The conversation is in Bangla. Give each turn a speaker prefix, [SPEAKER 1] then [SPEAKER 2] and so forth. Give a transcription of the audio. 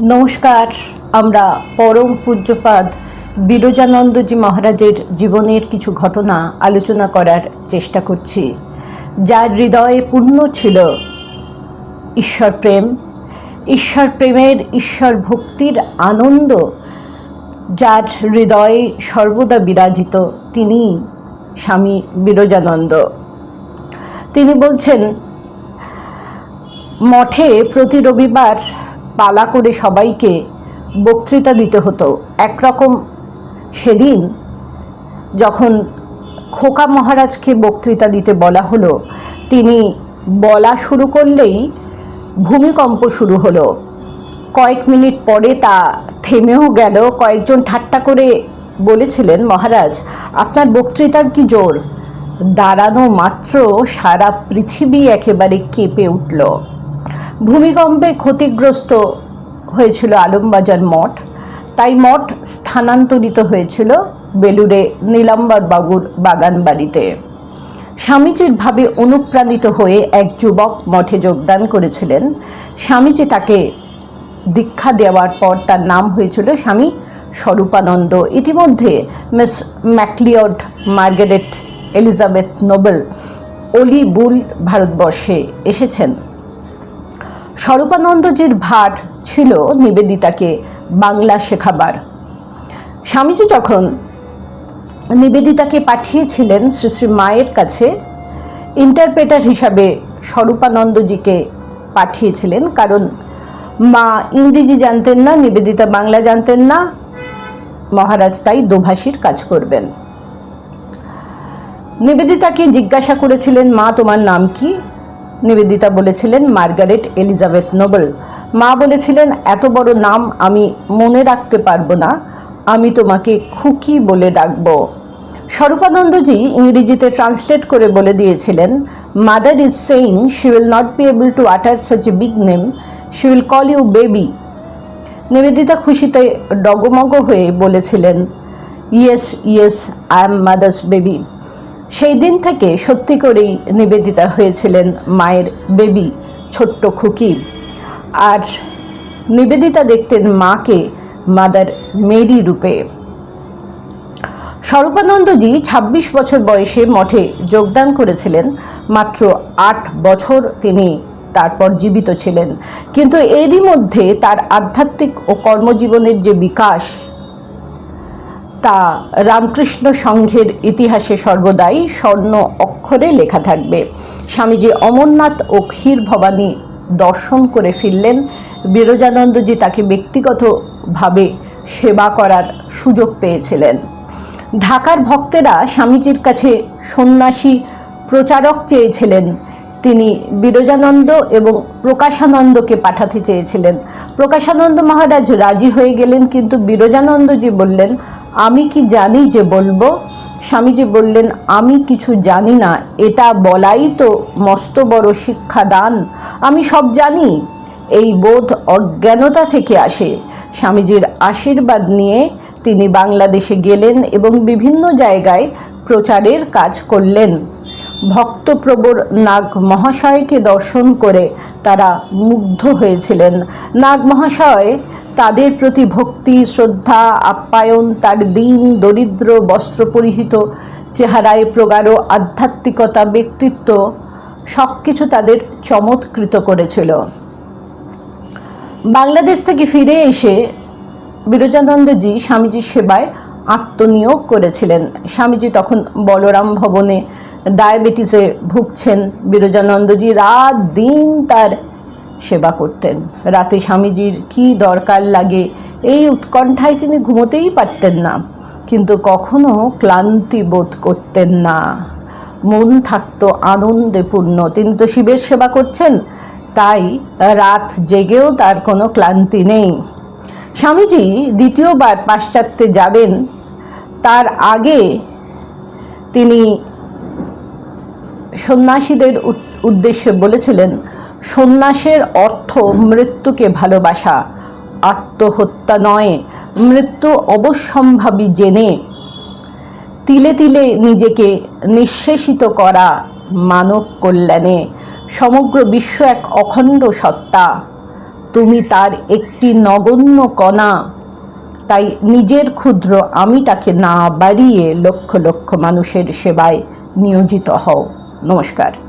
[SPEAKER 1] নমস্কার, আমরা পরম পূজ্যপাদ বিরজানন্দজি মহারাজের জীবনের কিছু ঘটনা আলোচনা করার চেষ্টা করছি। যার হৃদয়ে পূর্ণ ছিল ঈশ্বর প্রেম ঈশ্বর প্রেমের ঈশ্বর ভক্তির আনন্দ যার হৃদয়ে সর্বদা বিরাজিত তিনি স্বামী বিরজানন্দ। তিনি বলছেন, মঠে প্রতি রবিবার পালা করে সবাইকে বক্তৃতা দিতে হতো। একরকম সেদিন যখন খোকা মহারাজকে বক্তৃতা দিতে বলা হলো, তিনি বলা শুরু করলেই ভূমিকম্প শুরু হলো। কয়েক মিনিট পরে তা থেমেও গেল। কয়েকজন ঠাট্টা করে বলেছিলেন, মহারাজ, আপনার বক্তৃতার কি জোর? দাঁড়ানো মাত্র সারা পৃথিবী একেবারে কেঁপে উঠল। ভূমিকম্পে ক্ষতিগ্রস্ত হয়েছিল আলমবাজার মঠ। তাই মঠ স্থানান্তরিত হয়েছিল বেলুড়ে নীলাম্বর বাবুর বাগান বাড়িতে স্বামীজির ভাবে অনুপ্রাণিত হয়ে এক যুবক মঠে যোগদান করেছিলেন। স্বামীজি তাকে দীক্ষা দেওয়ার পর তার নাম হয়েছিল স্বামী স্বরূপানন্দ। ইতিমধ্যে Miss MacLeod Margaret Elizabeth Noble Ole Bull ভারতবর্ষে এসেছেন। স্বরূপানন্দজির ভার ছিল নিবেদিতাকে বাংলা শেখাবার। স্বামীজি যখন নিবেদিতাকে পাঠিয়েছিলেন শ্রী শ্রী মায়ের কাছে ইন্টারপ্রেটার হিসাবে স্বরূপানন্দজিকে পাঠিয়েছিলেন, কারণ মা ইংরেজি জানতেন না, নিবেদিতা বাংলা জানতেন না, মহারাজ তাই দোভাষীর কাজ করবেন। নিবেদিতাকে জিজ্ঞাসা করেছিলেন, মা, তোমার নাম কি? নিবেদিতা বলেছিলেন মার্গারেট এলিজাবেথ নোবেল। মা বলেছিলেন, এত বড় নাম আমি মনে রাখতে পারব না, আমি তোমাকে খুকি বলে ডাকবো। স্বরূপানন্দজি ইংরেজিতে ট্রান্সলেট করে বলে দিয়েছিলেন mother is saying she will not be able to utter such a big name she will call you baby Nivedita খুশিতে ডগমগ হয়ে বলেছিলেন yes yes I am mother's baby সেই দিন থেকে সত্যি করেই নিবেদিতা হয়েছিলেন মায়ের বেবি ছোট্ট খুকি। আর নিবেদিতা দেখতেন মাকে মাদার মেরি রূপে। স্বরূপানন্দজি ২৬ বছর বয়সে মঠে যোগদান করেছিলেন। মাত্র আট বছর তিনি তারপর জীবিত ছিলেন। কিন্তু এরই মধ্যে তার আধ্যাত্মিক ও কর্মজীবনের যে বিকাশ তা রামকৃষ্ণ সংঘের ইতিহাসে সর্বদাই স্বর্ণ অক্ষরে লেখা থাকবে। স্বামীজি অমরনাথ ও ক্ষীর ভবানী দর্শন করে ফিরলেন। বিরজানন্দজি তাকে ব্যক্তিগতভাবে সেবা করার সুযোগ পেয়েছিলেন। ঢাকার ভক্তেরা স্বামীজির কাছে সন্ন্যাসী প্রচারক চেয়েছিলেন। তিনি বিরজানন্দ এবং প্রকাশানন্দকে পাঠাতে চেয়েছিলেন। প্রকাশানন্দ মহারাজ রাজি হয়ে গেলেন, কিন্তু বিরজানন্দজি বললেন, আমি কি জানি যে বলব? স্বামীজি বললেন, আমি কিছু জানি না, এটা বলাই তো মস্ত বড় শিক্ষাদান। আমি সব জানি, এই বোধ অজ্ঞানতা থেকে আসে। স্বামীজির আশীর্বাদ নিয়ে তিনি বাংলাদেশে গেলেন এবং বিভিন্ন জায়গায় প্রচারের কাজ করলেন। ভক্তপ্রবর নাগ মহাশয়কে দর্শন করে তারা মুগ্ধ হয়েছিলেন। নাগ মহাশয় তাদের প্রতি ভক্তি, শ্রদ্ধা, আপ্যায়ন, তার দিন, দরিদ্র বস্ত্র পরিহিত চেহারায় প্রগাঢ় আধ্যাত্মিকতা, ব্যক্তিত্ব সব কিছু তাদের চমৎকৃত করেছিল। বাংলাদেশ থেকে ফিরে এসে বিরজানন্দজি স্বামীজির সেবায় আত্মনিয়োগ করেছিলেন। স্বামীজি তখন বলরাম ভবনে ডায়াবেটিসে ভুগছেন বিরজানন্দজি, রাত দিন তার সেবা করতেন। রাতে স্বামীজির কি দরকার লাগে, এই উৎকণ্ঠায় তিনি ঘুমোতেই পারতেন না, কিন্তু কখনো ক্লান্তি বোধ করতেন না। মন থাকতো আনন্দে পূর্ণ তিনি তো শিবের সেবা করছেন, তাই রাত জেগেও তার কোনো ক্লান্তি নেই। স্বামীজি দ্বিতীয়বার পাশ্চাত্যে যাবেন, তার আগে তিনি সন্ন্যাসীদের উদ্দেশ্যে বলেছিলেন, সন্ন্যাসের অর্থ মৃত্যুকে ভালোবাসা, আত্মহত্যা নয়, মৃত্যু অবশ্যম্ভাবী জেনে তিলে তিলে নিজেকে নিঃশেষিত করা মানব কল্যাণে সমগ্র বিশ্ব এক অখণ্ড সত্তা। তুমি তার একটি নগণ্য কণা। তাই নিজের ক্ষুদ্র আমিটাকে না বাড়িয়ে লক্ষ লক্ষ মানুষের সেবায় নিয়োজিত হও। নমস্কার।